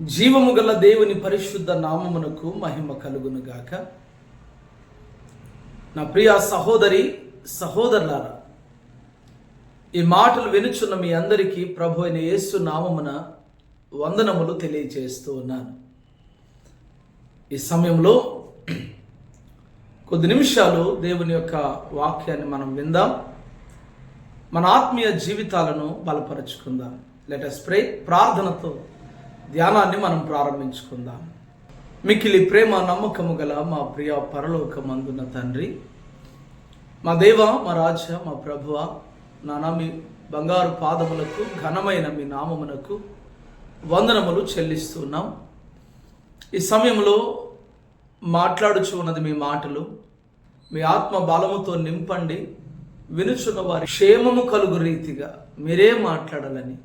జీవము గల దేవుని పరిశుద్ధ నామమునకు మహిమ కలుగును గాక నా ప్రియ సహోదరి సహోదరులారా ఈ మాటలు వినుచున్న మీ అందరికీ ప్రభు అయిన యేసు నామమున వందనములు తెలియజేస్తూ ఉన్నాను. ఈ సమయంలో కొద్ది నిమిషాలు దేవుని యొక్క వాక్యాన్ని మనం విందాం. మన ఆత్మీయ జీవితాలను బలపరుచుకుందాం. లెటస్ ప్రే ప్రార్థనతో ధ్యానాన్ని మనం ప్రారంభించుకుందాం. మికిలి ప్రేమ నమ్మకము గల మా ప్రియ పరలోకమందున్న తండ్రి మా దేవ మా రాజ మా ప్రభువ నానా మీ బంగారు పాదములకు ఘనమైన మీ నామమునకు వందనములు చెల్లిస్తున్నాం. ఈ సమయంలో మాట్లాడుచు ఉన్నది మీ మాటలు మీ ఆత్మ బలముతో నింపండి వినుచున్న వారి క్షేమము కలుగు రీతిగా మీరే మాట్లాడాలని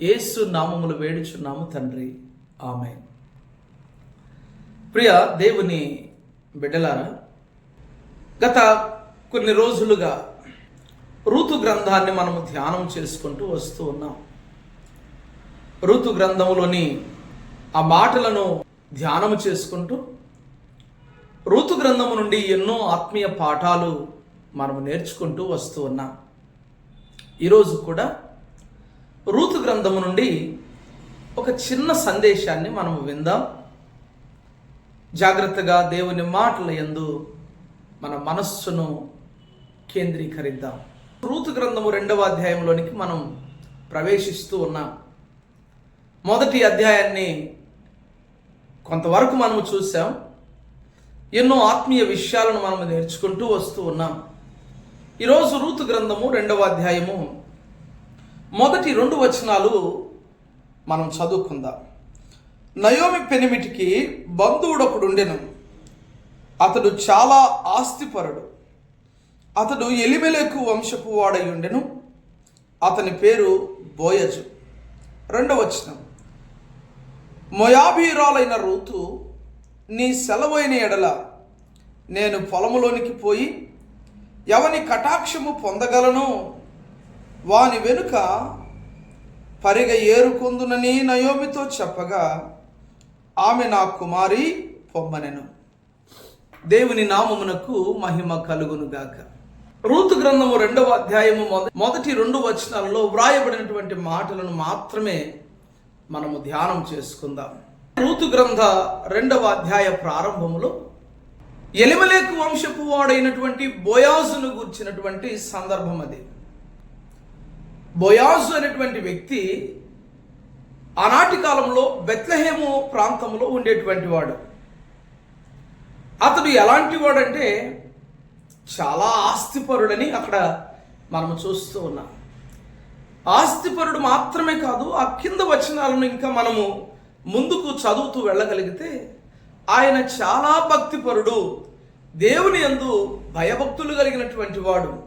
ఏసు నామములు వేడుచున్నాము తండ్రి. ఆమె ప్రియ దేవుని బిడ్డలారా గత కొన్ని రోజులుగా ఋతు గ్రంథాన్ని మనము ధ్యానం చేసుకుంటూ వస్తూ ఉన్నాం. ఋతు గ్రంథములోని ఆ మాటలను ధ్యానము చేసుకుంటూ ఋతు గ్రంథము నుండి ఎన్నో ఆత్మీయ పాఠాలు మనము నేర్చుకుంటూ వస్తూ ఉన్నాం. ఈరోజు కూడా రూతు గ్రంథము నుండి ఒక చిన్న సందేశాన్ని మనం విందాం. జాగ్రత్తగా దేవుని మాటల ఎందు మన మనస్సును కేంద్రీకరిద్దాం. రూతు గ్రంథము రెండవ అధ్యాయంలోనికి మనం ప్రవేశిస్తూ ఉన్నాం. మొదటి అధ్యాయాన్ని కొంతవరకు మనము చూసాం. ఎన్నో ఆత్మీయ విషయాలను మనం నేర్చుకుంటూ వస్తూ ఉన్నాం. ఈరోజు రూతు గ్రంథము రెండవ అధ్యాయము మొదటి రెండు వచనాలు మనం చదువుకుందాం. నయోమి పెనిమిటికి బంధువుడొకడు ఉండెను అతడు చాలా ఆస్తిపరుడు. అతడు ఎలిమెలకు వంశపు వాడై ఉండెను అతని పేరు బోయజు. రెండవ వచనం. మొయాబీరాలైన రూతు నీ సెలవైన ఎడల నేను పొలములోనికి పోయి ఎవని కటాక్షము పొందగలను? వాని వెనుక పరిగ ఏరుకొందునని నయోమితో చెప్పగా ఆమె నా కుమారి పొమ్మనెను. దేవుని నామమునకు మహిమ కలుగునుగాక రూతు గ్రంథము రెండవ అధ్యాయము మొద- మొదటి రెండు వచనాలలో వ్రాయబడినటువంటి మాటలను మాత్రమే మనము ధ్యానం చేసుకుందాం. రూతు గ్రంథ రెండవ అధ్యాయ ప్రారంభములో ఎలిమలేకు వంశపు వాడైనటువంటి బోయాజును గూర్చినటువంటి సందర్భం అది బొయాజు అనేటువంటి వ్యక్తి ఆనాటి కాలంలో బెత్లహేము ప్రాంతంలో ఉండేటువంటి వాడు. అతడు ఎలాంటి వాడంటే చాలా ఆస్తిపరుడని అక్కడ మనము చూస్తూ ఉన్నాం. ఆస్తిపరుడు మాత్రమే కాదు ఆ కింద వచనాలను ఇంకా మనము ముందుకు చదువుతూ వెళ్ళగలిగితే ఆయన చాలా భక్తిపరుడు దేవుని యందు భయభక్తులు కలిగినటువంటి వాడు.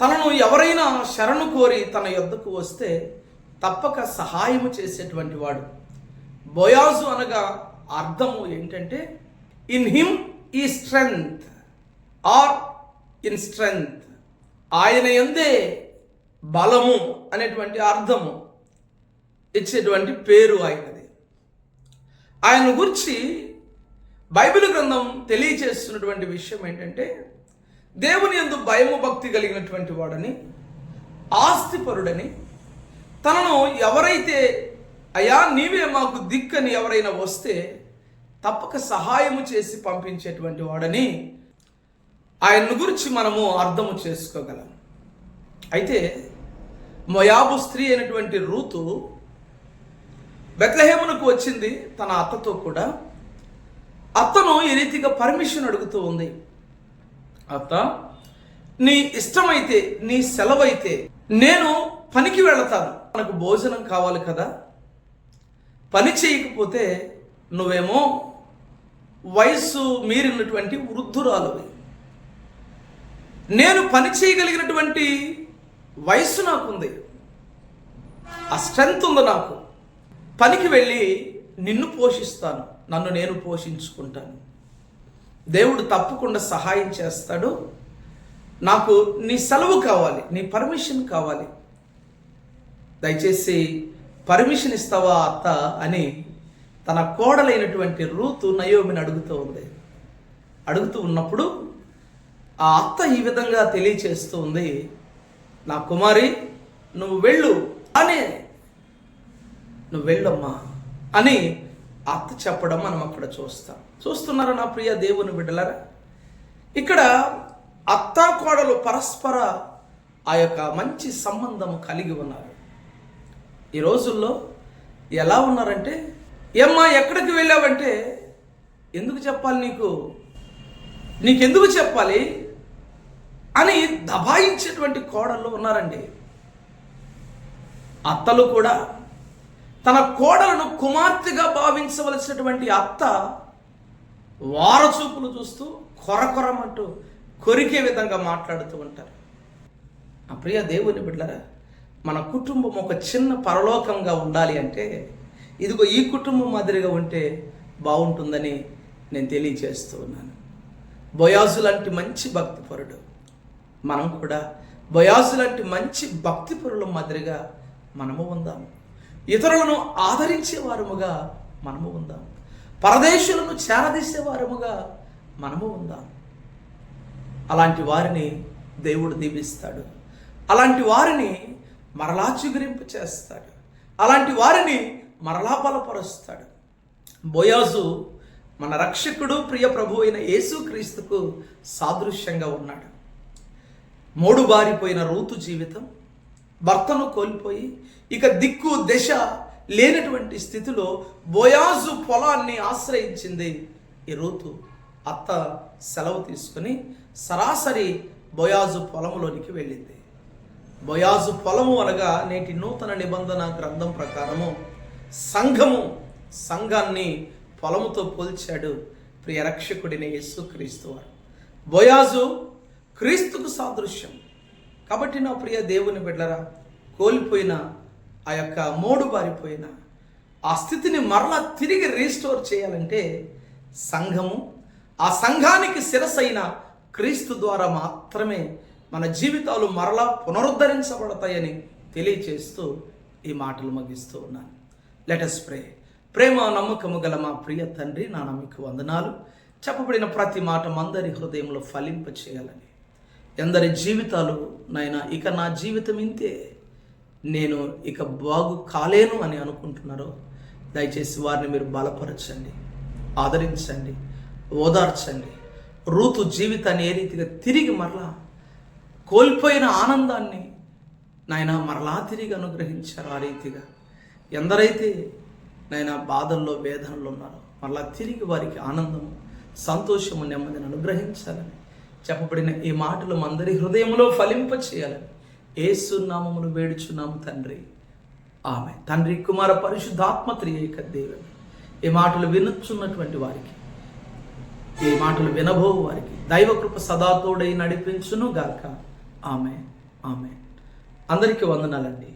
తనను ఎవరైనా శరణు కోరి తన యొద్దకు వస్తే తప్పక సహాయము చేసేటువంటి వాడు. బొయాజు అనగా అర్థము ఏంటంటే in him is strength or in strength ఆయన ఎందే బలము అనేటువంటి అర్థము ఇచ్చేటువంటి పేరు ఆయనది. ఆయన గురించి బైబిల్ గ్రంథం తెలియచేస్తున్నటువంటి విషయం ఏంటంటే దేవుని ఎందు భయము భక్తి కలిగినటువంటి వాడని ఆస్తిపరుడని తనను ఎవరైతే అయా నీవే మాకు దిక్కని ఎవరైనా వస్తే తప్పక సహాయము చేసి పంపించేటువంటి వాడని ఆయన్ను గురించి మనము అర్థము చేసుకోగలం. అయితే మొయాబు స్త్రీ అయినటువంటి రూతు బెత్లహేమునకు వచ్చింది తన అత్తతో కూడా. అత్తను ఈ రీతిగా పర్మిషన్ అడుగుతూ ఉంది. అత్త నీ ఇష్టమైతే నీ సెలవైతే నేను పనికి వెళతాను. మనకు భోజనం కావాలి కదా? పని చేయకపోతే నువ్వేమో వయస్సు మీరినటువంటి వృద్ధురాలువి. నేను పని చేయగలిగినటువంటి వయస్సు నాకుంది. ఆ స్ట్రెంగ్త్ ఉంది నాకు. పనికి వెళ్ళి నిన్ను పోషిస్తాను. నన్ను నేను పోషించుకుంటాను. దేవుడు తప్పకుండా సహాయం చేస్తాడు. నాకు నీ సెలవు కావాలి నీ పర్మిషన్ కావాలి. దయచేసి పర్మిషన్ ఇస్తావా అత్త అని తన కోడలైనటువంటి రూతు నయోమిని అడుగుతూ ఉంది. అడుగుతూ ఉన్నప్పుడు ఆ అత్త ఈ విధంగా తెలియచేస్తూ ఉంది నా కుమారి నువ్వు వెళ్ళు. అనే నువ్వు వెళ్ళమ్మా అని అత్త చెప్పడం మనం అక్కడ చూస్తాం. చూస్తున్నారా నా ప్రియ దేవుని బిడ్డలారా? ఇక్కడ అత్త కోడలు పరస్పర ఆ యొక్క మంచి సంబంధం కలిగి ఉన్నారు. ఈ రోజుల్లో ఎలా ఉన్నారంటే ఏమ్మా ఎక్కడికి వెళ్ళావంటే? ఎందుకు చెప్పాలి నీకు? నీకెందుకు చెప్పాలి? అని దబాయించేటువంటి కోడళ్ళు ఉన్నారండి. అత్తలు కూడా తన కోడలను కుమార్తెగా భావించవలసినటువంటి అత్త వారచూపులు చూస్తూ కొరకొరమంటూ కొరికే విధంగా మాట్లాడుతూ ఉంటారు. ఆ ప్రియ దేవుని బిడ్డరా మన కుటుంబం ఒక చిన్న పరలోకంగా ఉండాలి అంటే ఇదిగో ఈ కుటుంబం మాదిరిగా ఉంటే బాగుంటుందని నేను తెలియజేస్తూ ఉన్నాను. బొయాజు లాంటి మంచి భక్తిపరుడు మనం కూడా బొయాజు లాంటి మంచి భక్తిపరుల మాదిరిగా మనము ఉందాము. ఇతరులను ఆదరించే వారముగా మనము ఉందాం. పరదేశులను చేరదీసే వారముగా మనము ఉందాం. అలాంటి వారిని దేవుడు దీవిస్తాడు. అలాంటి వారిని మరలా చిగురింపు చేస్తాడు. అలాంటి వారిని మరలా బలపరుస్తాడు. బోయాజు మన రక్షకుడు ప్రియ ప్రభు అయిన యేసుక్రీస్తుకు సాదృశ్యంగా ఉన్నాడు. మూడు బారిపోయిన రూతు జీవితం భర్తను కోల్పోయి ఇక దిక్కు దశ లేనటువంటి స్థితిలో బోయాజు పొలాన్ని ఆశ్రయించింది ఈ రూతు. అత్త సెలవు తీసుకుని సరాసరి బోయాజు పొలంలోనికి వెళ్ళింది. బొయాజు పొలము అనగా నేటి నూతన నిబంధన గ్రంథం ప్రకారము సంఘము సంఘాన్ని పొలముతో పోల్చాడు ప్రియ రక్షకుడిని యేసుక్రీస్తు వారు. బొయాజు క్రీస్తుకు సాదృశ్యం. కాబట్టి నా ప్రియ దేవుని బిడ్డరా కోల్పోయిన ఆ యొక్క మోడు బారిపోయిన ఆ స్థితిని మరలా తిరిగి రీస్టోర్ చేయాలంటే సంఘము ఆ సంఘానికి శిరసైన క్రీస్తు ద్వారా మాత్రమే మన జీవితాలు మరలా పునరుద్ధరించబడతాయని తెలియచేస్తూ ఈ మాటలు ముగిస్తూ ఉన్నాను. లెటస్ ప్రే ప్రేమ నమ్మకము గల మా ప్రియ తండ్రి నా నమ్మకు వందనాలు. చెప్పబడిన ప్రతి మాట మందరి హృదయంలో ఫలింప చేయాలని ఎందరి జీవితాలు నాయన ఇక నా జీవితం ఇంతే. నేను ఇక బాగు కాలేను అని అనుకుంటున్నారో దయచేసి వారిని మీరు బలపరచండి ఆదరించండి ఓదార్చండి. రూతు జీవితాన్ని ఏ రీతిగా తిరిగి మరలా కోల్పోయిన ఆనందాన్ని నాయన మరలా తిరిగి అనుగ్రహించారు ఆ రీతిగా. ఎందరైతే నాయన బాధల్లో వేదనలు ఉన్నారో మరలా తిరిగి వారికి ఆనందము సంతోషము నెమ్మదిని అనుగ్రహించాలని చెప్పబడిన ఈ మాటలు అందరి హృదయంలో ఫలింప చేయాలని ఏసునామమును వేడుచున్నాము తండ్రి. ఆమె తండ్రి కుమార పరిశుద్ధాత్మ త్రియేక దేవుని ఈ మాటలు వినుచున్నటువంటి వారికి ఈ మాటలు వినబో వారికి దైవకృప సదాతోడై నడిపించును గాక ఆమె ఆమె అందరికీ వందనాలండి.